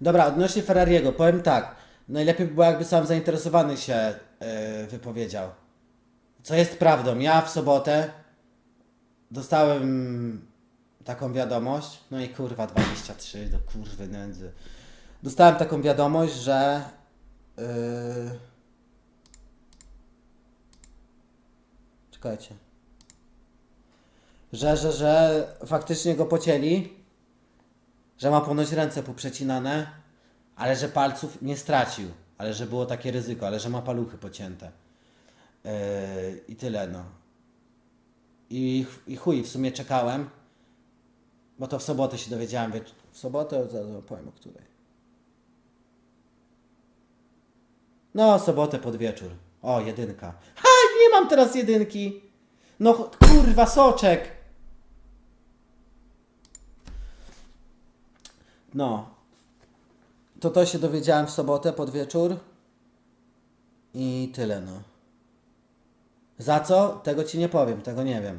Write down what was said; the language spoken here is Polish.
Dobra, odnośnie Ferrariego, powiem tak. Najlepiej by było, jakby sam zainteresowany się yy, wypowiedział. Co jest prawdą. Ja w sobotę dostałem taką wiadomość. No i kurwa 23 do kurwy nędzy. Dostałem taką wiadomość, że. Yy... Czekajcie. Że, że, że faktycznie go pocięli, że ma ponoć ręce poprzecinane, ale że palców nie stracił, ale że było takie ryzyko, ale że ma paluchy pocięte. Yy, I tyle, no. I, I chuj, w sumie czekałem, bo to w sobotę się dowiedziałem. W sobotę, zaraz powiem o której. No, sobotę pod wieczór. O, jedynka. Ha, nie mam teraz jedynki. No, kurwa, soczek. No. To to się dowiedziałem w sobotę pod wieczór. I tyle, no. Za co? Tego ci nie powiem, tego nie wiem.